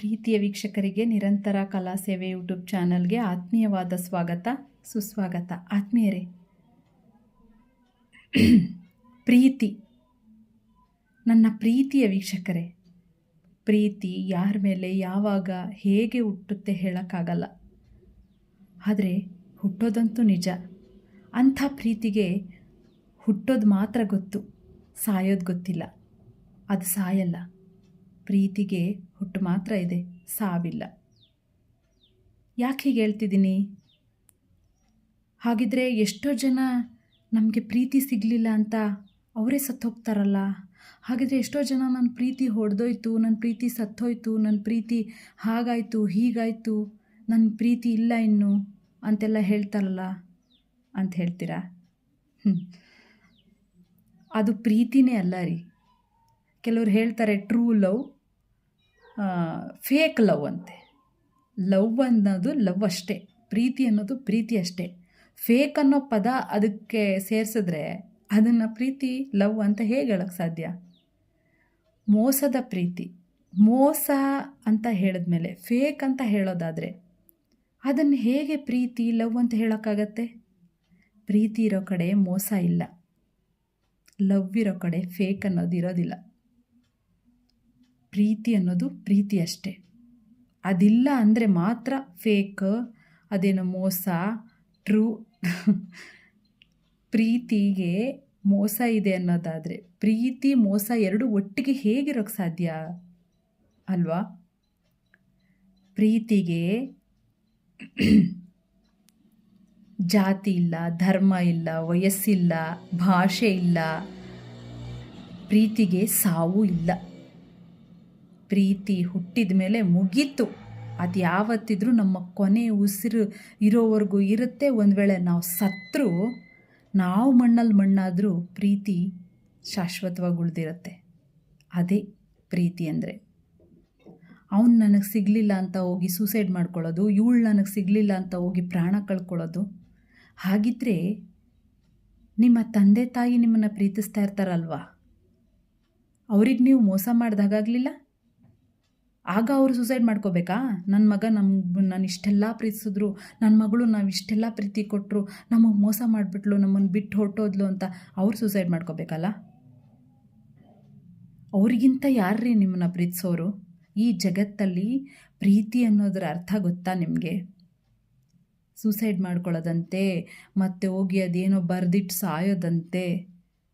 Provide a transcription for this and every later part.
ಪ್ರೀತಿಯ ವೀಕ್ಷಕರಿಗೆ ನಿರಂತರ ಕಲಾ ಸೇವೆ ಯೂಟ್ಯೂಬ್ ಚಾನಲ್ಗೆ ಆತ್ಮೀಯವಾದ ಸ್ವಾಗತ, ಸುಸ್ವಾಗತ. ಆತ್ಮೀಯರೇ, ಪ್ರೀತಿ. ನನ್ನ ಪ್ರೀತಿಯ ವೀಕ್ಷಕರೇ, ಪ್ರೀತಿ ಯಾರ ಮೇಲೆ ಯಾವಾಗ ಹೇಗೆ ಹುಟ್ಟುತ್ತೆ ಹೇಳೋಕ್ಕಾಗಲ್ಲ. ಆದರೆ ಹುಟ್ಟೋದಂತೂ ನಿಜ. ಅಂಥ ಪ್ರೀತಿಗೆ ಹುಟ್ಟೋದು ಮಾತ್ರ ಗೊತ್ತು, ಸಾಯೋದು ಗೊತ್ತಿಲ್ಲ. ಅದು ಸಾಯಲ್ಲ. ಪ್ರೀತಿಗೆ ಹುಟ್ಟು ಮಾತ್ರ ಇದೆ, ಸಾವಿಲ್ಲ. ಯಾಕೆ ಹೀಗೆ ಹೇಳ್ತಿದ್ದೀನಿ? ಹಾಗಿದ್ರೆ ಎಷ್ಟೋ ಜನ ನಮಗೆ ಪ್ರೀತಿ ಸಿಗಲಿಲ್ಲ ಅಂತ ಅವರೇ ಸತ್ತೋಗ್ತಾರಲ್ಲ ಹಾಗಿದ್ರೆ ಎಷ್ಟೋ ಜನ ನನ್ನ ಪ್ರೀತಿ ಹೊಡೆದೋಯ್ತು ನನ್ನ ಪ್ರೀತಿ ಸತ್ತೋಯ್ತು ನನ್ನ ಪ್ರೀತಿ ಹಾಗಾಯಿತು, ಹೀಗಾಯಿತು ನನ್ನ ಪ್ರೀತಿ ಇಲ್ಲ ಇನ್ನು ಅಂತೆಲ್ಲ ಹೇಳ್ತಾರಲ್ಲ ಅಂತ ಹೇಳ್ತೀರಾ? ಅದು ಪ್ರೀತಿನೇ ಅಲ್ಲ ರೀ. ಕೆಲವ್ರು ಹೇಳ್ತಾರೆ ಟ್ರೂ ಲವ್ ಫೇಕ್ ಲವ್ ಅಂತೆ. ಲವ್ ಅನ್ನೋದು ಲವ್ ಅಷ್ಟೇ. ಪ್ರೀತಿ ಅನ್ನೋದು ಪ್ರೀತಿ ಅಷ್ಟೇ. ಫೇಕ್ ಅನ್ನೋ ಪದ ಅದಕ್ಕೆ ಸೇರಿಸಿದ್ರೆ ಅದನ್ನು ಪ್ರೀತಿ ಲವ್ ಅಂತ ಹೇಗೆ ಹೇಳೋಕ್ಕೆ ಸಾಧ್ಯ? ಮೋಸದ ಪ್ರೀತಿ. ಮೋಸ ಅಂತ ಹೇಳಿದ್ಮೇಲೆ ಫೇಕ್ ಅಂತ ಹೇಳೋದಾದರೆ ಅದನ್ನು ಹೇಗೆ ಪ್ರೀತಿ ಲವ್ ಅಂತ ಹೇಳೋಕ್ಕಾಗತ್ತೆ? ಪ್ರೀತಿ ಇರೋ ಕಡೆ ಮೋಸ ಇಲ್ಲ. ಲವ್ ಇರೋ ಕಡೆ ಫೇಕ್ ಅನ್ನೋದು ಇರೋದಿಲ್ಲ. ಪ್ರೀತಿ ಅನ್ನೋದು ಪ್ರೀತಿ ಅಷ್ಟೇ. ಅದಿಲ್ಲ ಅಂದರೆ ಮಾತ್ರ ಫೇಕ್ ಅದೇನೋ ಮೋಸ ಟ್ರೂ ಪ್ರೀತಿಗೆ ಮೋಸ ಇದೆ ಅನ್ನೋದಾದರೆ, ಪ್ರೀತಿ, ಮೋಸ ಎರಡು ಒಟ್ಟಿಗೆ ಹೇಗಿರೋಕ್ಕೆ ಸಾಧ್ಯ ಅಲ್ವಾ? ಪ್ರೀತಿಗೆ ಜಾತಿ ಇಲ್ಲ, ಧರ್ಮ ಇಲ್ಲ, ವಯಸ್ಸಿಲ್ಲ, ಭಾಷೆ ಇಲ್ಲ, ಪ್ರೀತಿಗೆ ಸಾವು ಇಲ್ಲ. ಪ್ರೀತಿ ಹುಟ್ಟಿದ ಮೇಲೆ ಮುಗೀತು. ಅದು ಯಾವತ್ತಿದ್ರೂ ನಮ್ಮ ಕೊನೆ ಉಸಿರು ಇರೋವರೆಗೂ ಇರುತ್ತೆ. ಒಂದು ವೇಳೆ ನಾವು ಸತ್ರು, ನಾವು ಮಣ್ಣಲ್ಲಿ ಮಣ್ಣಾದರೂ ಪ್ರೀತಿ ಶಾಶ್ವತವಾಗಿ ಉಳಿದಿರುತ್ತೆ. ಅದೇ ಪ್ರೀತಿ ಅಂದರೆ. ಅವನು ನನಗೆ ಸಿಗಲಿಲ್ಲ ಅಂತ ಹೋಗಿ ಸೂಸೈಡ್ ಮಾಡ್ಕೊಳ್ಳೋದು, ಇವಳು ನನಗೆ ಸಿಗಲಿಲ್ಲ ಅಂತ ಹೋಗಿ ಪ್ರಾಣ ಕಳ್ಕೊಳ್ಳೋದು. ಹಾಗಿದ್ರೆ ನಿಮ್ಮ ತಂದೆ ತಾಯಿ ನಿಮ್ಮನ್ನು ಪ್ರೀತಿಸ್ತಾ ಇರ್ತಾರಲ್ವಾ? ಅವ್ರಿಗೆ ನೀವು ಮೋಸ ಮಾಡ್ದಾಗಲಿಲ್ಲ ಆಗ ಅವರು ಸುಸೈಡ್ ಮಾಡ್ಕೋಬೇಕಾ? ನನ್ನ ಮಗ ನಮ್ಮ ನಾನು ಇಷ್ಟೆಲ್ಲ ಪ್ರೀತಿಸಿದ್ರು ನನ್ನ ಮಗಳು ನಾವು ಇಷ್ಟೆಲ್ಲ ಪ್ರೀತಿ ಕೊಟ್ಟರು ನಮಗೆ ಮೋಸ ಮಾಡಿಬಿಟ್ಲು ನಮ್ಮನ್ನು ಬಿಟ್ಟು ಹೊರಟೋದ್ಲು ಅಂತ ಅವ್ರು ಸುಸೈಡ್ ಮಾಡ್ಕೋಬೇಕಲ್ಲ? ಅವ್ರಿಗಿಂತ ಯಾರ್ರೀ ನಿಮ್ಮನ್ನ ಪ್ರೀತಿಸೋರು? ಈ ಜಗತ್ತಲ್ಲಿ ಪ್ರೀತಿ ಅನ್ನೋದರ ಅರ್ಥ ಗೊತ್ತಾ ನಿಮಗೆ? ಸೂಸೈಡ್ ಮಾಡ್ಕೊಳ್ಳೋದಂತೆ ಮತ್ತೆ ಹೋಗಿ ಅದೇನೋ ಬರೆದಿಟ್ಟು ಸಾಯೋದಂತೆ,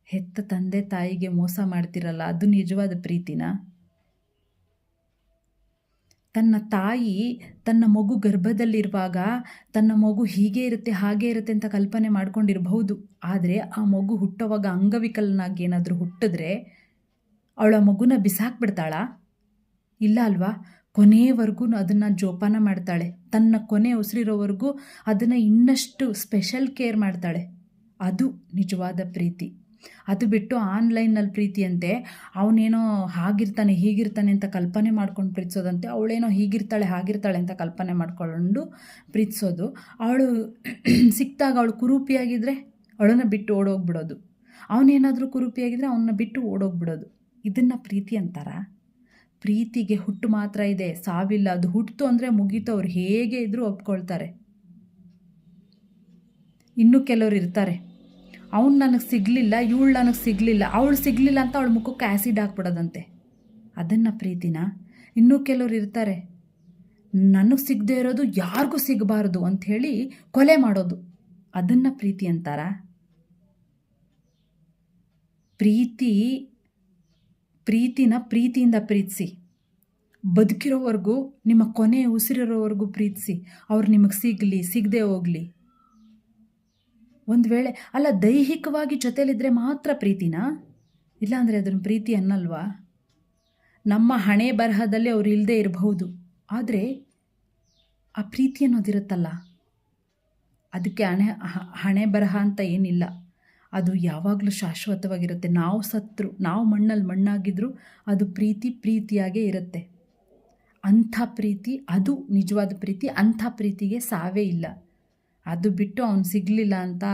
ಹೆತ್ತ ತಂದೆ ತಾಯಿಗೆ ಮೋಸ ಮಾಡ್ತಿರಲ್ಲ, ಅದು ನಿಜವಾದ ಪ್ರೀತಿನಾ? ತನ್ನ ತಾಯಿ ತನ್ನ ಮಗು ಗರ್ಭದಲ್ಲಿರುವಾಗ ತನ್ನ ಮಗು ಹೀಗೆ ಇರುತ್ತೆ, ಹಾಗೆ ಇರುತ್ತೆ ಅಂತ ಕಲ್ಪನೆ ಮಾಡ್ಕೊಂಡಿರಬಹುದು. ಆದರೆ ಆ ಮಗು ಹುಟ್ಟೋವಾಗ ಅಂಗವಿಕಲನಾಗಿ ಏನಾದರೂ ಹುಟ್ಟಿದ್ರೆ ಅವಳ ಮಗುನ ಬಿಸಾಕ್ಬಿಡ್ತಾಳ? ಇಲ್ಲ ಅಲ್ವಾ? ಕೊನೆಯವರೆಗೂ ಅದನ್ನು ಜೋಪಾನ ಮಾಡ್ತಾಳೆ. ತನ್ನ ಕೊನೆ ಉಸಿರಿರೋವರೆಗೂ ಅದನ್ನು ಇನ್ನಷ್ಟು ಸ್ಪೆಷಲ್ ಕೇರ್ ಮಾಡ್ತಾಳೆ. ಅದು ನಿಜವಾದ ಪ್ರೀತಿ. ಅದು ಬಿಟ್ಟು ಆನ್ಲೈನಲ್ಲಿ ಪ್ರೀತಿಯಂತೆ ಅವನೇನೋ ಹಾಗಿರ್ತಾನೆ, ಹೀಗಿರ್ತಾನೆ ಅಂತ ಕಲ್ಪನೆ ಮಾಡ್ಕೊಂಡು ಪ್ರೀತಿಸೋದಂತೆ, ಅವಳೇನೋ ಹೀಗಿರ್ತಾಳೆ, ಹಾಗಿರ್ತಾಳೆ ಅಂತ ಕಲ್ಪನೆ ಮಾಡ್ಕೊಂಡು ಪ್ರೀತಿಸೋದು. ಅವಳು ಸಿಕ್ಕಿದಾಗ ಅವಳು ಕುರೂಪಿಯಾಗಿದ್ದರೆ ಅವಳನ್ನ ಬಿಟ್ಟು ಓಡೋಗ್ಬಿಡೋದು. ಅವನೇನಾದರೂ ಕುರೂಪಿಯಾಗಿದ್ದರೆ ಅವನ್ನ ಬಿಟ್ಟು ಓಡೋಗ್ಬಿಡೋದು. ಇದನ್ನು ಪ್ರೀತಿ ಅಂತಾರ? ಪ್ರೀತಿಗೆ ಹುಟ್ಟು ಮಾತ್ರ ಇದೆ, ಸಾವಿಲ್ಲ. ಅದು ಹುಟ್ಟಿತು ಅಂದರೆ ಮುಗೀತು, ಅವ್ರು ಹೇಗೆ ಇದ್ದರೂ ಒಪ್ಕೊಳ್ತಾರೆ. ಇನ್ನೂ ಕೆಲವರು ಇರ್ತಾರೆ. ಅವ್ನು ನನಗೆ ಸಿಗಲಿಲ್ಲ, ಇವಳು ನನಗೆ ಸಿಗಲಿಲ್ಲ. ಅವಳು ಸಿಗಲಿಲ್ಲ ಅಂತ ಅವಳ ಮುಖಕ್ಕೆ ಆ್ಯಸಿಡ್ ಹಾಕ್ಬಿಡೋದಂತೆ. ಅದನ್ನು ಪ್ರೀತಿನ? ಇನ್ನೂ ಕೆಲವರು ಇರ್ತಾರೆ. ನನಗೆ ಸಿಗದೆ ಇರೋದು ಯಾರಿಗೂ ಸಿಗಬಾರ್ದು ಅಂಥೇಳಿ ಕೊಲೆ ಮಾಡೋದು. ಅದನ್ನು ಪ್ರೀತಿ ಅಂತಾರ? ಪ್ರೀತಿ, ಪ್ರೀತಿನ ಪ್ರೀತಿಯಿಂದ ಪ್ರೀತಿಸಿ. ಬದುಕಿರೋವರೆಗೂ, ನಿಮ್ಮ ಕೊನೆ ಉಸಿರಿರೋವರೆಗೂ ಪ್ರೀತಿಸಿ. ಅವ್ರು ನಿಮಗೆ ಸಿಗಲಿ, ಸಿಗದೆ ಹೋಗಲಿ. ಒಂದು ವೇಳೆ, ಅಲ್ಲ, ದೈಹಿಕವಾಗಿ ಜೊತೆಯಲ್ಲಿದ್ದರೆ ಮಾತ್ರ ಪ್ರೀತಿನಾ? ಇಲ್ಲಾಂದರೆ ಅದನ್ನು ಪ್ರೀತಿ ಅನ್ನಲ್ವಾ? ನಮ್ಮ ಹಣೆ ಬರಹದಲ್ಲಿ ಅವ್ರು ಇಲ್ಲದೆ ಇರಬಹುದು. ಆದರೆ ಆ ಪ್ರೀತಿ ಅನ್ನೋದಿರುತ್ತಲ್ಲ ಅದಕ್ಕೆ ಹಣೆ ಹಣೆ ಬರಹ ಅಂತ ಏನಿಲ್ಲ. ಅದು ಯಾವಾಗಲೂ ಶಾಶ್ವತವಾಗಿರುತ್ತೆ. ನಾವು ಸತ್ರು, ನಾವು ಮಣ್ಣಲ್ಲಿ ಮಣ್ಣಾಗಿದ್ದರೂ ಅದು ಪ್ರೀತಿ ಪ್ರೀತಿಯಾಗೇ ಇರುತ್ತೆ. ಅಂಥ ಪ್ರೀತಿ, ಅದು ನಿಜವಾದ ಪ್ರೀತಿ, ಅಂಥ ಪ್ರೀತಿಗೆ ಸಾವೇ ಇಲ್ಲ. ಅದು ಬಿಟ್ಟು ಅವ್ನು ಸಿಗಲಿಲ್ಲ ಅಂತ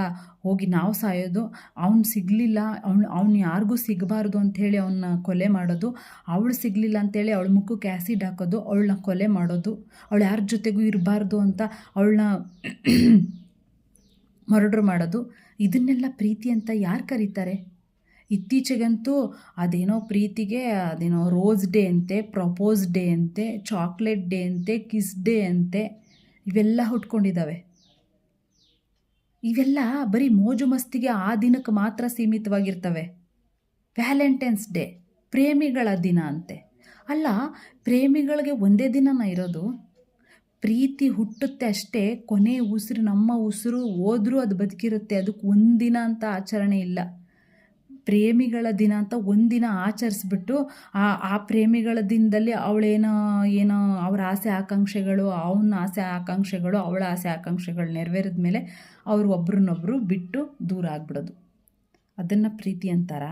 ಹೋಗಿ ನಾವು ಸಾಯೋದು. ಅವ್ನು ಸಿಗಲಿಲ್ಲ, ಅವ್ನು ಅವ್ನು ಯಾರಿಗೂ ಸಿಗಬಾರ್ದು ಅಂಥೇಳಿ ಅವನ್ನ ಕೊಲೆ ಮಾಡೋದು. ಅವಳು ಸಿಗಲಿಲ್ಲ ಅಂತೇಳಿ ಅವಳ ಮುಖಕ್ಕೆ ಆ್ಯಸಿಡ್ ಹಾಕೋದು, ಅವಳನ್ನ ಕೊಲೆ ಮಾಡೋದು. ಅವಳು ಯಾರ ಜೊತೆಗೂ ಇರಬಾರ್ದು ಅಂತ ಅವಳನ್ನ ಮರ್ಡ್ರ್ ಮಾಡೋದು. ಇದನ್ನೆಲ್ಲ ಪ್ರೀತಿ ಅಂತ ಯಾರು ಕರೀತಾರೆ? ಇತ್ತೀಚೆಗಂತೂ ಅದೇನೋ ಪ್ರೀತಿಗೆ, ಅದೇನೋ ರೋಸ್ ಡೇ ಅಂತೆ, ಪ್ರಪೋಸ್ ಡೇ ಅಂತೆ, ಚಾಕ್ಲೇಟ್ ಡೇ ಅಂತೆ, ಕಿಸ್ ಡೇ ಅಂತೆ, ಇವೆಲ್ಲ ಹುಟ್ಕೊಂಡಿದ್ದಾವೆ ಇವೆಲ್ಲ ಬರೀ ಮೋಜು ಮಸ್ತಿಗೆ ಆ ದಿನಕ್ಕೆ ಮಾತ್ರ ಸೀಮಿತವಾಗಿರ್ತವೆ. ವ್ಯಾಲೆಂಟೈನ್ಸ್ ಡೇ, ಪ್ರೇಮಿಗಳ ದಿನ ಅಂತೆ. ಅಲ್ಲ, ಪ್ರೇಮಿಗಳಿಗೆ ಒಂದೇ ದಿನನ ಇರೋದು? ಪ್ರೀತಿ ಹುಟ್ಟುತ್ತೆ ಅಷ್ಟೇ, ಕೊನೆ ಉಸಿರು ನಮ್ಮ ಉಸಿರು ಹೋದರೂ ಅದು ಬದುಕಿರುತ್ತೆ, ಅದಕ್ಕೆ ಒಂದಿನ ಅಂತ ಆಚರಣೆ ಇಲ್ಲ. ಪ್ರೇಮಿಗಳ ದಿನ ಅಂತ ಒಂದಿನ ಆಚರಿಸ್ಬಿಟ್ಟು ಆ ಆ ಪ್ರೇಮಿಗಳ ದಿನದಲ್ಲಿ ಅವಳೇನೋ, ಏನೋ ಅವ್ರ ಆಸೆ ಆಕಾಂಕ್ಷೆಗಳು, ಅವನ ಆಸೆ ಆಕಾಂಕ್ಷೆಗಳು, ಅವಳ ಆಸೆ ಆಕಾಂಕ್ಷೆಗಳು ನೆರವೇರಿದ ಮೇಲೆ ಅವರು ಒಬ್ರನ್ನೊಬ್ಬರು ಬಿಟ್ಟು ದೂರ ಆಗ್ಬಿಡೋದು. ಅದನ್ನು ಪ್ರೀತಿ ಅಂತಾರ?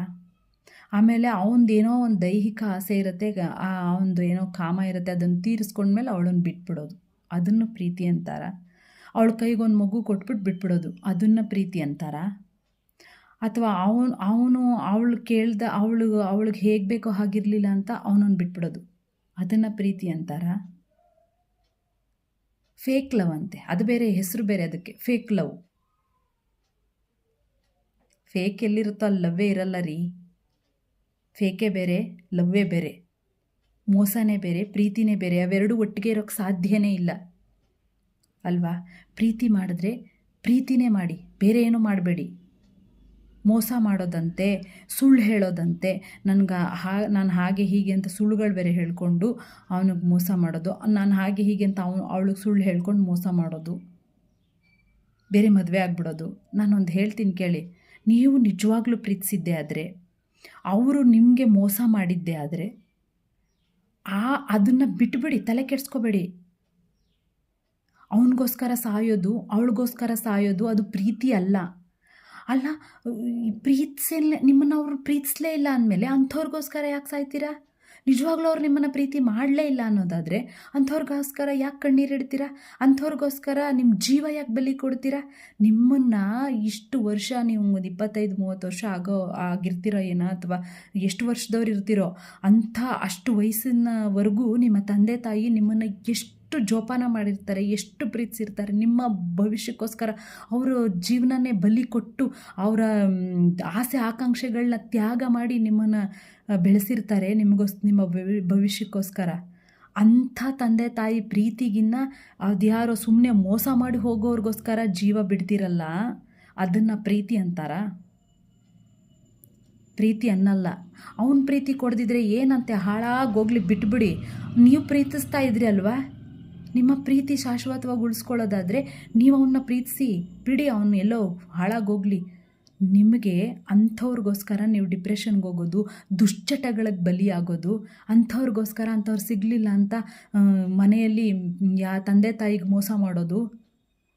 ಆಮೇಲೆ ಅವನದೇನೋ ಒಂದು ದೈಹಿಕ ಆಸೆ ಇರುತ್ತೆ ಅವನದು ಏನೋ ಕಾಮ ಇರುತ್ತೆ, ಅದನ್ನು ತೀರಿಸ್ಕೊಂಡ್ಮೇಲೆ ಅವಳನ್ನು ಬಿಟ್ಬಿಡೋದು. ಅದನ್ನು ಪ್ರೀತಿ ಅಂತಾರ? ಅವಳ ಕೈಗೊಂದು ಮಗು ಕೊಟ್ಬಿಟ್ಟು ಬಿಟ್ಬಿಡೋದು. ಅದನ್ನು ಪ್ರೀತಿ ಅಂತಾರ? ಅಥವಾ ಅವನು ಅವನು ಅವಳು ಕೇಳ್ದ, ಅವಳು, ಅವಳಿಗೆ ಹೇಗೆ ಬೇಕೋ ಹಾಗಿರಲಿಲ್ಲ ಅಂತ ಅವನನ್ನು ಬಿಟ್ಬಿಡೋದು. ಅದನ್ನು ಪ್ರೀತಿ ಅಂತಾರ. ಫೇಕ್ ಲವ್ ಅಂತೆ. ಅದು ಬೇರೆ, ಹೆಸರು ಬೇರೆ ಅದಕ್ಕೆ. ಫೇಕ್ ಲವ್ ಫೇಕ್ ಎಲ್ಲಿರುತ್ತೋ ಅಲ್ಲಿ ಲವ್ವೇ ಇರಲ್ಲ ರೀ. ಫೇಕೇ ಬೇರೆ ಲವ್ವೇ ಬೇರೆ. ಮೋಸನೇ ಬೇರೆ, ಪ್ರೀತಿನೇ ಬೇರೆ. ಅವೆರಡು ಒಟ್ಟಿಗೆ ಇರೋಕ್ಕೆ ಸಾಧ್ಯನೇ ಇಲ್ಲ. ಅಲ್ವಾ? ಪ್ರೀತಿ ಮಾಡಿದ್ರೆ ಪ್ರೀತಿನೇ ಮಾಡಿ, ಬೇರೆ ಏನೂ ಮಾಡಬೇಡಿ. ಮೋಸ ಮಾಡೋದಂತೆ, ಸುಳ್ಳು ಹೇಳೋದಂತೆ, ನನ್ಗೆ ಹಾ, ನಾನು ಹಾಗೆ ಹೀಗೆ ಅಂತ ಸುಳ್ಳುಗಳು ಬೇರೆ ಹೇಳಿಕೊಂಡು ಅವನಿಗೆ ಮೋಸ ಮಾಡೋದು. ನಾನು ಹಾಗೆ ಹೀಗೆ ಅಂತ ಅವನು, ಅವಳಿಗೆ ಸುಳ್ಳು ಹೇಳ್ಕೊಂಡು ಮೋಸ ಮಾಡೋದು. ಬೇರೆ ಮದುವೆ ಆಗ್ಬಿಡೋದು. ನಾನೊಂದು ಹೇಳ್ತೀನಿ ಕೇಳಿ. ನೀವು ನಿಜವಾಗ್ಲೂ ಪ್ರೀತಿಸಿದ್ದೆ ಆದರೆ, ಅವರು ನಿಮಗೆ ಮೋಸ ಮಾಡಿದ್ದೆ ಆದರೆ, ಆ, ಅದನ್ನು ಬಿಟ್ಬಿಡಿ, ತಲೆ ಕೆಡಿಸ್ಕೋಬೇಡಿ. ಅವನಿಗೋಸ್ಕರ ಸಾಯೋದು, ಅವಳಿಗೋಸ್ಕರ ಸಾಯೋದು, ಅದು ಪ್ರೀತಿ ಅಲ್ಲ. ಅಲ್ಲ ಪ್ರೀತಿಸಲ್ಲ, ನಿಮ್ಮನ್ನು ಅವ್ರು ಪ್ರೀತಿಸಲೇ ಇಲ್ಲ ಅಂದಮೇಲೆ ಅಂಥವ್ರಿಗೋಸ್ಕರ ಯಾಕೆ ಸಾಯ್ತೀರಾ? ನಿಜವಾಗ್ಲೂ ಅವ್ರು ನಿಮ್ಮನ್ನು ಪ್ರೀತಿ ಮಾಡಲೇ ಇಲ್ಲ ಅನ್ನೋದಾದರೆ ಅಂಥವ್ರಿಗೋಸ್ಕರ ಯಾಕೆ ಕಣ್ಣೀರಿಡ್ತೀರಾ ಅಂಥವ್ರಿಗೋಸ್ಕರ ನಿಮ್ಮ ಜೀವ ಯಾಕೆ ಬಲಿ ಕೊಡ್ತೀರಾ? ನಿಮ್ಮನ್ನು ಇಷ್ಟು ವರ್ಷ ನೀವು ಒಂದು ಇಪ್ಪತ್ತೈದು, ಮೂವತ್ತು ವರ್ಷ ಆಗೋ, ಆಗಿರ್ತೀರೋ ಏನೋ ಅಥವಾ ಎಷ್ಟು ವರ್ಷದವ್ರು ಇರ್ತೀರೋ, ಅಂಥ ಅಷ್ಟು ವಯಸ್ಸಿನವರೆಗೂ ನಿಮ್ಮ ತಂದೆ, ತಾಯಿ ನಿಮ್ಮನ್ನು ಎಷ್ಟು ಎಷ್ಟು ಜೋಪಾನ ಮಾಡಿರ್ತಾರೆ, ಎಷ್ಟು ಪ್ರೀತಿಸಿರ್ತಾರೆ, ನಿಮ್ಮ ಭವಿಷ್ಯಕ್ಕೋಸ್ಕರ ಅವರು ಜೀವನನೇ ಬಲಿ ಕೊಟ್ಟು ಅವರ ಆಸೆ ಆಕಾಂಕ್ಷೆಗಳನ್ನ ತ್ಯಾಗ ಮಾಡಿ ನಿಮ್ಮನ್ನು ಬೆಳೆಸಿರ್ತಾರೆ ನಿಮಗೋಸ್, ನಿಮ್ಮ ಭವಿಷ್ಯಕ್ಕೋಸ್ಕರ. ಅಂಥ ತಂದೆ ತಾಯಿ ಪ್ರೀತಿಗಿನ್ನ ಅದ್ಯಾರೋ ಸುಮ್ಮನೆ ಮೋಸ ಮಾಡಿ ಹೋಗೋರಿಗೋಸ್ಕರ ಜೀವ ಬಿಡ್ತಿರಲ್ಲ ಅದನ್ನು ಪ್ರೀತಿ ಅಂತಾರ? ಪ್ರೀತಿ ಅನ್ನಲ್ಲ. ಅವನ ಪ್ರೀತಿ ಕೊಡ್ದಿದ್ರೆ ಏನಂತೆ ಹಾಳಾಗೋಗ್ಲಿ ಬಿಟ್ಬಿಡಿ. ನೀವು ಪ್ರೀತಿಸ್ತಾ ಇದ್ರಿ ಅಲ್ವಾ? ನಿಮ್ಮ ಪ್ರೀತಿ ಶಾಶ್ವತವಾಗಿ ಉಳಿಸ್ಕೊಳ್ಳೋದಾದರೆ ನೀವು ಅವನ್ನ ಪ್ರೀತಿಸಿ, ಬಿಡಿ ಅವನು ಎಲ್ಲೋ ಹಾಳಾಗೋಗಲಿ. ನಿಮಗೆ ಅಂಥವ್ರಿಗೋಸ್ಕರ ನೀವು ಡಿಪ್ರೆಷನ್ಗೆ ಹೋಗೋದು, ದುಶ್ಚಟಗಳಿಗೆ ಬಲಿಯಾಗೋದು, ಅಂಥವ್ರಿಗೋಸ್ಕರ ಅಂಥವ್ರು ಸಿಗಲಿಲ್ಲ ಅಂತ ಮನೆಯಲ್ಲಿ ಯಾ ತಂದೆ ತಾಯಿಗೆ ಮೋಸ ಮಾಡೋದು,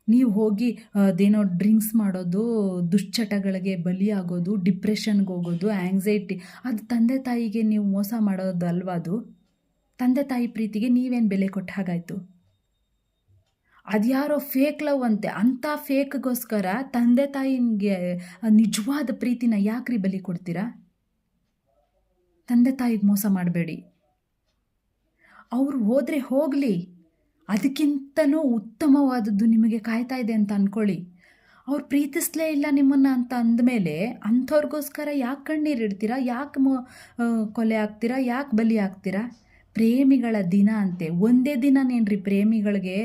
ನೀವು ಹೋಗಿ ಅದೇನೋ ಡ್ರಿಂಕ್ಸ್ ಮಾಡೋದು, ದುಶ್ಚಟಗಳಿಗೆ ಬಲಿಯಾಗೋದು, ಡಿಪ್ರೆಷನ್ಗೆ ಹೋಗೋದು ಆ್ಯಂಗ್ಸೈಟಿ ಅದು ತಂದೆ ತಾಯಿಗೆ ನೀವು ಮೋಸ ಮಾಡೋದು ಅಲ್ವಾ ಅದು ತಂದೆ ತಾಯಿ ಪ್ರೀತಿಗೆ ನೀವೇನು ಬೆಲೆ ಕೊಟ್ಟ ಹಾಗಾಯಿತು? ಅದ್ಯಾರೋ ಫೇಕ್ ಲವ್ ಅಂತೆ, ಅಂಥ ಫೇಕ್ಗೋಸ್ಕರ ತಂದೆ ತಾಯಿಗೆ ನಿಜವಾದ ಪ್ರೀತಿನ ಯಾಕ್ರಿ ಬಲಿ ಕೊಡ್ತೀರಾ? ತಂದೆ ತಾಯಿಗೆ ಮೋಸ ಮಾಡಬೇಡಿ. ಅವರು ಹೋದರೆ ಹೋಗಲಿ. ಅದಕ್ಕಿಂತನೂ ಉತ್ತಮವಾದದ್ದು ನಿಮಗೆ ಕಾಯ್ತಾ ಇದೆ ಅಂತ ಅಂದ್ಕೊಳ್ಳಿ ಅವ್ರು ಪ್ರೀತಿಸ್ಲೇ ಇಲ್ಲ ನಿಮ್ಮನ್ನು ಅಂತ ಅಂದಮೇಲೆ ಅಂಥವ್ರಿಗೋಸ್ಕರ ಯಾಕೆ ಕಣ್ಣೀರಿಡ್ತೀರಾ ಯಾಕೆ ಮೊ ಕೊಲೆ ಆಗ್ತೀರಾ? ಯಾಕೆ ಬಲಿ ಆಗ್ತೀರಾ? ಪ್ರೇಮಿಗಳ ದಿನ ಅಂತೆ. ಒಂದೇ ದಿನ ನೇನ್ರಿ ಪ್ರೇಮಿಗಳಿಗೆ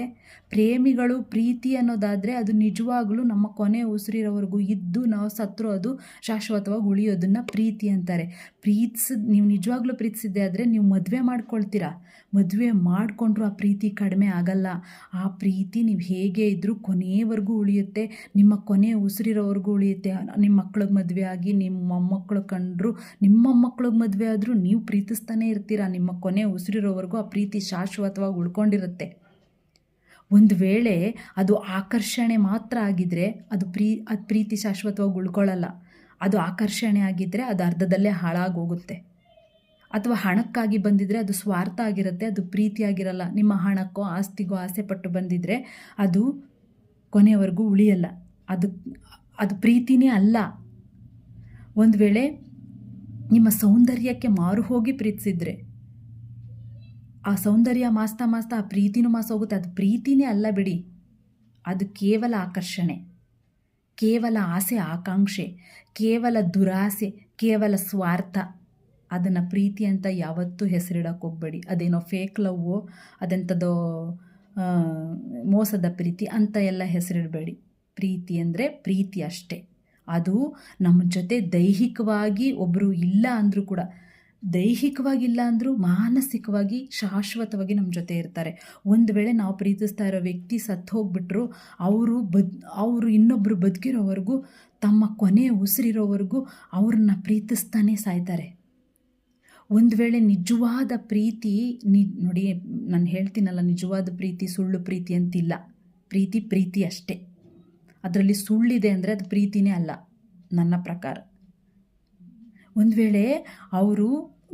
ಪ್ರೇಮಿಗಳು ಪ್ರೀತಿ ಅನ್ನೋದಾದರೆ ಅದು ನಿಜವಾಗ್ಲೂ ನಮ್ಮ ಕೊನೆ ಉಸಿರಿರೋವರೆಗೂ ಇದ್ದು ನಾವು ಸತ್ರು ಅದು ಶಾಶ್ವತವಾಗಿ ಉಳಿಯೋದನ್ನು ಪ್ರೀತಿ ಅಂತಾರೆ. ಪ್ರೀತಿಸಿದ ನೀವು ನಿಜವಾಗ್ಲೂ ಪ್ರೀತಿಸಿದ್ದೆ ಆದರೆ ನೀವು ಮದುವೆ ಮಾಡ್ಕೊಳ್ತೀರಾ? ಮದುವೆ ಮಾಡಿಕೊಂಡ್ರು ಆ ಪ್ರೀತಿ ಕಡಿಮೆ ಆಗಲ್ಲ. ಆ ಪ್ರೀತಿ ನೀವು ಹೇಗೆ ಇದ್ದರೂ ಕೊನೆಯವರೆಗೂ ಉಳಿಯುತ್ತೆ. ನಿಮ್ಮ ಕೊನೆ ಉಸಿರಿರೋವರೆಗೂ ಉಳಿಯುತ್ತೆ. ನಿಮ್ಮ ಮಕ್ಳಿಗೆ ಮದುವೆ ಆಗಿ, ನಿಮ್ಮ ಮೊಮ್ಮಕ್ಕಳು ಕಂಡ್ರು, ನಿಮ್ಮ ಮಕ್ಳಿಗೆ ಮದುವೆ ಆದರೂ ನೀವು ಪ್ರೀತಿಸ್ತಾನೆ ಇರ್ತೀರಾ? ನಿಮ್ಮ ಕೊನೆ ಉಸಿರಿರೋವರೆಗೂ ಆ ಪ್ರೀತಿ ಶಾಶ್ವತವಾಗಿ ಉಳ್ಕೊಂಡಿರುತ್ತೆ. ಒಂದು ವೇಳೆ ಅದು ಆಕರ್ಷಣೆ ಮಾತ್ರ ಆಗಿದ್ದರೆ ಅದು ಪ್ರೀ, ಅದು ಪ್ರೀತಿ ಶಾಶ್ವತವಾಗಿ ಉಳ್ಕೊಳ್ಳಲ್ಲ ಅದು ಆಕರ್ಷಣೆ ಆಗಿದ್ದರೆ ಅದು ಅರ್ಧದಲ್ಲೇ ಹಾಳಾಗೋಗುತ್ತೆ. ಅಥವಾ ಹಣಕ್ಕಾಗಿ ಬಂದಿದ್ದರೆ ಅದು ಸ್ವಾರ್ಥ ಆಗಿರುತ್ತೆ, ಅದು ಪ್ರೀತಿಯಾಗಿರಲ್ಲ ನಿಮ್ಮ ಹಣಕ್ಕೋ, ಆಸ್ತಿಗೋ ಆಸೆ ಪಟ್ಟು ಬಂದಿದ್ದರೆ ಅದು ಕೊನೆಯವರೆಗೂ ಉಳಿಯಲ್ಲ. ಅದು ಅದು ಪ್ರೀತಿನೇ ಅಲ್ಲ. ಒಂದು ವೇಳೆ ನಿಮ್ಮ ಸೌಂದರ್ಯಕ್ಕೆ ಮಾರು ಹೋಗಿ ಪ್ರೀತಿಸಿದ್ರೆ ಆ ಸೌಂದರ್ಯ ಮಾಸ್ತಾ ಮಾಸ್ತಾ ಆ ಪ್ರೀತಿನೂ ಮಾಸ ಹೋಗುತ್ತೆ ಅದು ಪ್ರೀತಿನೇ ಅಲ್ಲ ಬಿಡಿ. ಅದು ಕೇವಲ ಆಕರ್ಷಣೆ. ಕೇವಲ ಆಸೆ, ಆಕಾಂಕ್ಷೆ. ಕೇವಲ ದುರಾಸೆ, ಕೇವಲ ಸ್ವಾರ್ಥ. ಅದನ್ನು ಪ್ರೀತಿ ಅಂತ ಯಾವತ್ತೂ ಹೆಸರಿಡೋಕೆ ಹೋಗಬೇಡಿ. ಅದೇನೋ ಫೇಕ್ ಲವ್ವೋ ಅದೆಂಥದ್ದೋ ಮೋಸದ ಪ್ರೀತಿ ಅಂತ ಎಲ್ಲ ಹೆಸರಿಡಬೇಡಿ. ಪ್ರೀತಿ ಅಂದರೆ ಪ್ರೀತಿ ಅಷ್ಟೇ. ಅದು ನಮ್ಮ ಜೊತೆ ದೈಹಿಕವಾಗಿ ಒಬ್ಬರು ಇಲ್ಲ ಅಂದರೂ ಕೂಡ ದೈಹಿಕವಾಗಿಲ್ಲ ಅಂದರೂ ಮಾನಸಿಕವಾಗಿ ಶಾಶ್ವತವಾಗಿ ನಮ್ಮ ಜೊತೆ ಇರ್ತಾರೆ. ಒಂದು ವೇಳೆ ನಾವು ಪ್ರೀತಿಸ್ತಾ ಇರೋ ವ್ಯಕ್ತಿ ಸತ್ತು ಹೋಗ್ಬಿಟ್ರು, ಅವರು ಬದ್, ಅವರು ಇನ್ನೊಬ್ಬರು ಬದುಕಿರೋವರೆಗೂ, ತಮ್ಮ ಕೊನೆಯ ಉಸಿರಿರೋವರೆಗೂ ಅವ್ರನ್ನ ಪ್ರೀತಿಸ್ತಾನೆ ಸಾಯ್ತಾರೆ. ಒಂದು ವೇಳೆ ನಿಜವಾದ ಪ್ರೀತಿ, ನಿ, ನೋಡಿ ನಾನು ಹೇಳ್ತೀನಲ್ಲ, ನಿಜವಾದ ಪ್ರೀತಿ ಸುಳ್ಳು ಪ್ರೀತಿ ಅಂತಿಲ್ಲ. ಪ್ರೀತಿ ಪ್ರೀತಿ ಅಷ್ಟೇ. ಅದರಲ್ಲಿ ಸುಳ್ಳಿದೆ ಅಂದರೆ ಅದು ಪ್ರೀತಿನೇ ಅಲ್ಲ, ನನ್ನ ಪ್ರಕಾರ. ಒಂದು ವೇಳೆ ಅವರು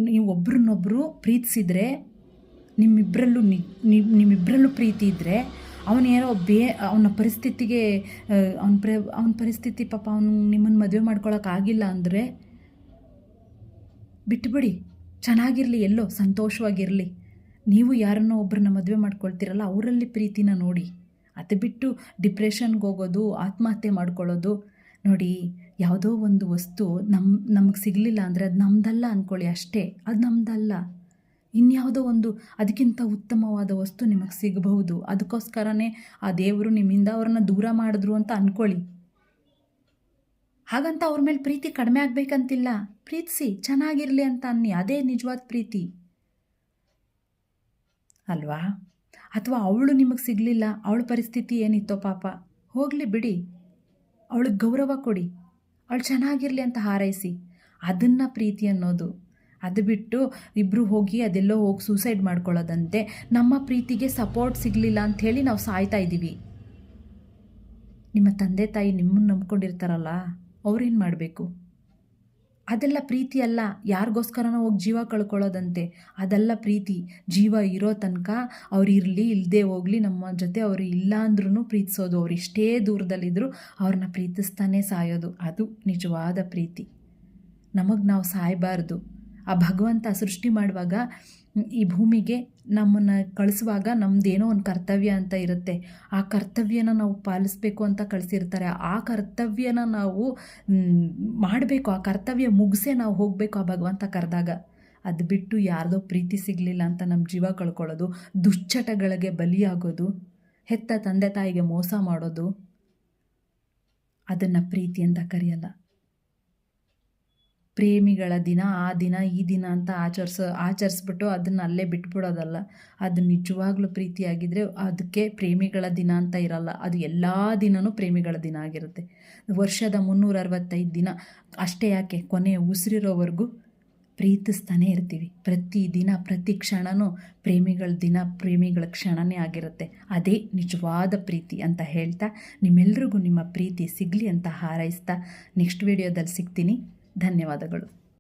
ನೀವು ಒಬ್ರನ್ನೊಬ್ಬರು ಪ್ರೀತಿಸಿದರೆ ನಿಮ್ಮಿಬ್ಬರಲ್ಲೂ ನಿಮ್ಮಿಬ್ಬರಲ್ಲೂ ಪ್ರೀತಿ ಇದ್ದರೆ ಅವನೇನೋ ಬೇ, ಅವನ ಪರಿಸ್ಥಿತಿಗೆ ಅವನ ಪ್ರ, ಅವನ ಪರಿಸ್ಥಿತಿ ಪಾಪ ಅವನು ನಿಮ್ಮನ್ನು ಮದುವೆ ಮಾಡ್ಕೊಳಕ್ಕಾಗಿಲ್ಲ ಅಂದರೆ ಬಿಟ್ಟುಬಿಡಿ ಚೆನ್ನಾಗಿರಲಿ ಎಲ್ಲೋ, ಸಂತೋಷವಾಗಿರಲಿ. ನೀವು ಯಾರನ್ನೋ ಒಬ್ಬರನ್ನ ಮದುವೆ ಮಾಡ್ಕೊಳ್ತೀರಲ್ಲ, ಅವರಲ್ಲಿ ಪ್ರೀತಿನ ನೋಡಿ. ಅದು ಬಿಟ್ಟು ಡಿಪ್ರೆಷನ್ಗೆ ಹೋಗೋದು, ಆತ್ಮಹತ್ಯೆ ಮಾಡ್ಕೊಳ್ಳೋದು ನೋಡಿ, ಯಾವುದೋ ಒಂದು ವಸ್ತು ನಮ್ಮ ನಮಗೆ ಸಿಗಲಿಲ್ಲ ಅಂದರೆ ಅದು ನಮ್ಮದಲ್ಲ ಅಂದ್ಕೊಳ್ಳಿ ಅಷ್ಟೇ. ಅದು ನಮ್ಮದಲ್ಲ ಇನ್ಯಾವುದೋ ಒಂದು ಅದಕ್ಕಿಂತ ಉತ್ತಮವಾದ ವಸ್ತು ನಿಮಗೆ ಸಿಗಬಹುದು. ಅದಕ್ಕೋಸ್ಕರನೇ ಆ ದೇವರು ನಿಮ್ಮಿಂದ ಅವ್ರನ್ನ ದೂರ ಮಾಡಿದ್ರು ಅಂತ ಅಂದ್ಕೊಳ್ಳಿ ಹಾಗಂತ ಅವ್ರ ಮೇಲೆ ಪ್ರೀತಿ ಕಡಿಮೆ ಆಗಬೇಕಂತಿಲ್ಲ. ಪ್ರೀತಿಸಿ, ಚೆನ್ನಾಗಿರಲಿ ಅಂತ ಅನ್ನಿ. ಅದೇ ನಿಜವಾದ ಪ್ರೀತಿ. ಅಲ್ವಾ? ಅಥವಾ ಅವಳು ನಿಮಗೆ ಸಿಗಲಿಲ್ಲ. ಅವಳ ಪರಿಸ್ಥಿತಿ ಏನಿತ್ತೋ ಪಾಪ. ಹೋಗಲಿ ಬಿಡಿ. ಅವಳಿಗೆ ಗೌರವ ಕೊಡಿ. ಅವಳು ಚೆನ್ನಾಗಿರಲಿ ಅಂತ ಹಾರೈಸಿ. ಅದನ್ನು ಪ್ರೀತಿ ಅನ್ನೋದು. ಅದು ಬಿಟ್ಟು ಇಬ್ಬರು ಹೋಗಿ ಅದೆಲ್ಲೋ ಹೋಗಿ ಸೂಸೈಡ್ ಮಾಡ್ಕೊಳ್ಳೋದಂತೆ ನಮ್ಮ ಪ್ರೀತಿಗೆ ಸಪೋರ್ಟ್ ಸಿಗಲಿಲ್ಲ ಅಂಥೇಳಿ ನಾವು ಸಾಯ್ತಾ ಇದ್ದೀವಿ. ನಿಮ್ಮ ತಂದೆ ತಾಯಿ ನಿಮ್ಮನ್ನು ನಂಬ್ಕೊಂಡಿರ್ತಾರಲ್ಲ, ಅವ್ರೇನು ಮಾಡಬೇಕು? ಅದೆಲ್ಲ ಪ್ರೀತಿ ಅಲ್ಲ. ಯಾರಿಗೋಸ್ಕರನೋ ಹೋಗಿ ಜೀವ ಕಳ್ಕೊಳ್ಳೋದಂತೆ. ಅದೆಲ್ಲ ಪ್ರೀತಿ. ಜೀವ ಇರೋ ತನಕ ಅವ್ರು ಇರಲಿ ಇಲ್ಲದೆ ಹೋಗಲಿ, ನಮ್ಮ ಜೊತೆ ಅವರು ಇಲ್ಲ ಅಂದ್ರೂ ಪ್ರೀತಿಸೋದು. ಅವ್ರು ಇಷ್ಟೇ ದೂರದಲ್ಲಿದ್ದರೂ ಅವ್ರನ್ನ ಪ್ರೀತಿಸ್ತಾನೆ ಸಾಯೋದು. ಅದು ನಿಜವಾದ ಪ್ರೀತಿ. ನಮಗೆ ನಾವು ಸಾಯಬಾರ್ದು. ಆ ಭಗವಂತ ಸೃಷ್ಟಿ ಮಾಡುವಾಗ ಈ ಭೂಮಿಗೆ ನಮ್ಮನ್ನು ಕಳಿಸುವಾಗ ನಮ್ಮದೇನೋ ಒಂದು ಕರ್ತವ್ಯ ಅಂತ ಇರುತ್ತೆ. ಆ ಕರ್ತವ್ಯನ ನಾವು ಪಾಲಿಸ್ಬೇಕು ಅಂತ ಕಳಿಸಿರ್ತಾರೆ. ಆ ಕರ್ತವ್ಯನ ನಾವು ಮಾಡಬೇಕು. ಆ ಕರ್ತವ್ಯ ಮುಗಿಸೇ ನಾವು ಹೋಗಬೇಕು ಆ ಭಗವಂತ ಕರೆದಾಗ. ಅದು ಬಿಟ್ಟು ಯಾರ್ದೋ ಪ್ರೀತಿ ಸಿಗಲಿಲ್ಲ ಅಂತ ನಮ್ಮ ಜೀವ ಕಳ್ಕೊಳ್ಳೋದು, ದುಶ್ಚಟಗಳಿಗೆ ಬಲಿಯಾಗೋದು, ಹೆತ್ತ ತಂದೆ ತಾಯಿಗೆ ಮೋಸ ಮಾಡೋದು, ಅದನ್ನು ಪ್ರೀತಿ ಅಂತ ಕರೆಯಲ್ಲ. ಪ್ರೇಮಿಗಳ ದಿನ, ಆ ದಿನ, ಈ ದಿನ ಅಂತ ಆಚರಿಸೋ, ಆಚರಿಸ್ಬಿಟ್ಟು ಅದನ್ನು ಅಲ್ಲೇ ಬಿಟ್ಬಿಡೋದಲ್ಲ. ಅದು ನಿಜವಾಗ್ಲೂ ಪ್ರೀತಿಯಾಗಿದ್ದರೆ ಅದಕ್ಕೆ ಪ್ರೇಮಿಗಳ ದಿನ ಅಂತ ಇರಲ್ಲ. ಅದು ಎಲ್ಲ ದಿನವೂ ಪ್ರೇಮಿಗಳ ದಿನ ಆಗಿರುತ್ತೆ. ವರ್ಷದ ಮುನ್ನೂರ ಅರವತ್ತೈದು ದಿನ, ಅಷ್ಟೇ ಯಾಕೆ? ಕೊನೆ ಉಸಿರಿರೋವರೆಗೂ ಪ್ರೀತಿಸ್ತಾನೇ ಇರ್ತೀವಿ. ಪ್ರತಿ ದಿನ, ಪ್ರತಿ ಕ್ಷಣವೂ ಪ್ರೇಮಿಗಳ ದಿನ, ಪ್ರೇಮಿಗಳ ಕ್ಷಣನೇ ಆಗಿರುತ್ತೆ. ಅದೇ ನಿಜವಾದ ಪ್ರೀತಿ ಅಂತ ಹೇಳ್ತಾ ನಿಮ್ಮೆಲ್ರಿಗೂ ನಿಮ್ಮ ಪ್ರೀತಿ ಸಿಗಲಿ ಅಂತ ಹಾರೈಸ್ತಾ ನೆಕ್ಸ್ಟ್ ವಿಡಿಯೋದಲ್ಲಿ ಸಿಗ್ತೀನಿ. ಧನ್ಯವಾದಗಳು.